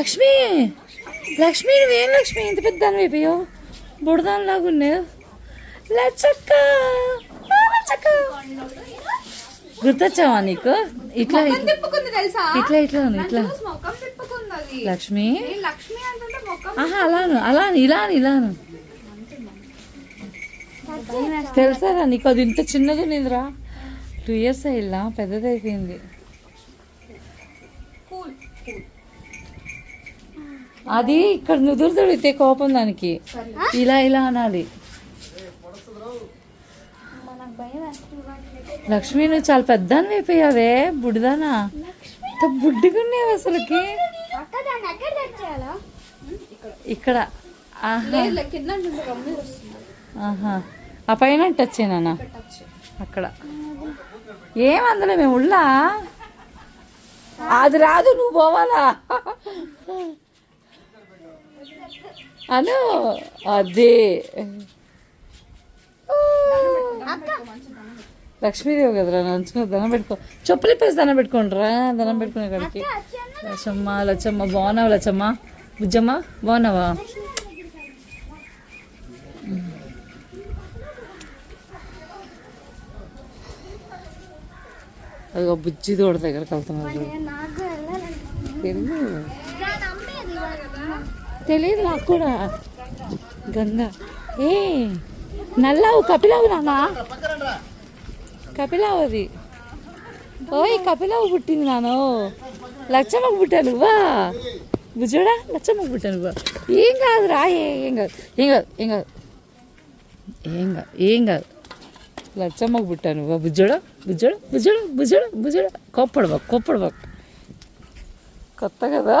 లక్ష్మి! లక్ష్మి నువ్వేం లక్ష్మి? ఇంత పెద్ద దాని అయిపోయావు బుడదానిలాగా ఉన్నావు. లచ్చక్క! గుర్తొచ్చావా నీకు? ఇట్లా తెలుసా? ఇట్లా ఇట్లా ఉంది ఇట్లా. లక్ష్మి? ఆహా అలాను అలాను ఇలాను ఇలాను. తెలుసారా నీకు? అది ఇంత చిన్నది ఉన్నిందిరా టూ ఇయర్స్ అయ్యిలా పెద్దది అయిపోయింది కూల్. అది ఇక్కడ నుదురు తొడిగితే కోపం దానికి. ఇలా ఇలా అనాలి. లక్ష్మి నువ్వు చాలా పెద్ద అయిపోయావే బుడిదానా బుడ్డిగున్నావు అసలుకి. ఇక్కడ ఆహా. ఆ పైన టచ్ చేయనా? అక్కడ. ఏం అందులో మేము ఉళ్ళా? అది రాదు నువ్వు పోవాలా? అను అదే. లక్ష్మీదేవి కదరా నంచుకో దండం పెట్టుకో. చెప్పులు ఇప్పేసి దండం పెట్టుకోండిరా దండం పెట్టుకునే కాడికి. లచ్చమ్మ లచ్చమ్మ బాగున్నావా లచ్చమ్మ? బుజ్జమ్మ బాగున్నావా? అదిగో బుజ్జి తోట దగ్గరకు వెళ్తున్నారు. తెలియదు నాకు కూడా. గంగా. ఏ నల్లావు కపిలావు నానా కపిలావు అది. ఓయ్ కపిలావు పుట్టింది నాను లచ్చమ్మకు పుట్టాను వా బుజ్జుడా లచ్చమ్మకు పుట్టాను వా ఏం కాదు రా ఏం కాదు ఏం కాదు ఏం కాదు. ఏం కాదు ఏం కాదు. లచ్చమ్మకు పుట్టాను వా బుజ్జుడా? బుజ్జుడు? బుజ్జుడు? బుజ్జుడు? బుజ్జుడు? కొప్పడు బాక్ కొప్పడు బాక్ కొత్త కదా.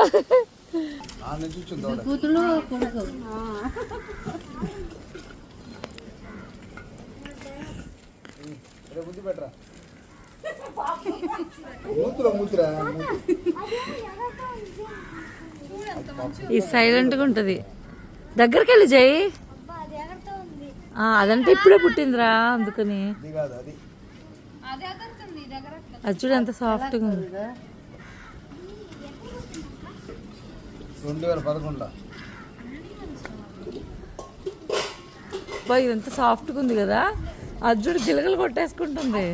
మూతురా మూతురా ఈ సైలెంట్గా ఉంటుంది. దగ్గరికి వెళ్ళి జై అదంటే ఇప్పుడే పుట్టిందిరా అందుకని. అది చూడు ఎంత సాఫ్ట్గా ఉంది. రెండు వేల పదకొండులో. బా ఇది ఎంత సాఫ్ట్గా ఉంది కదా. అది చూడు గిలగలు కొట్టేసుకుంటుంది.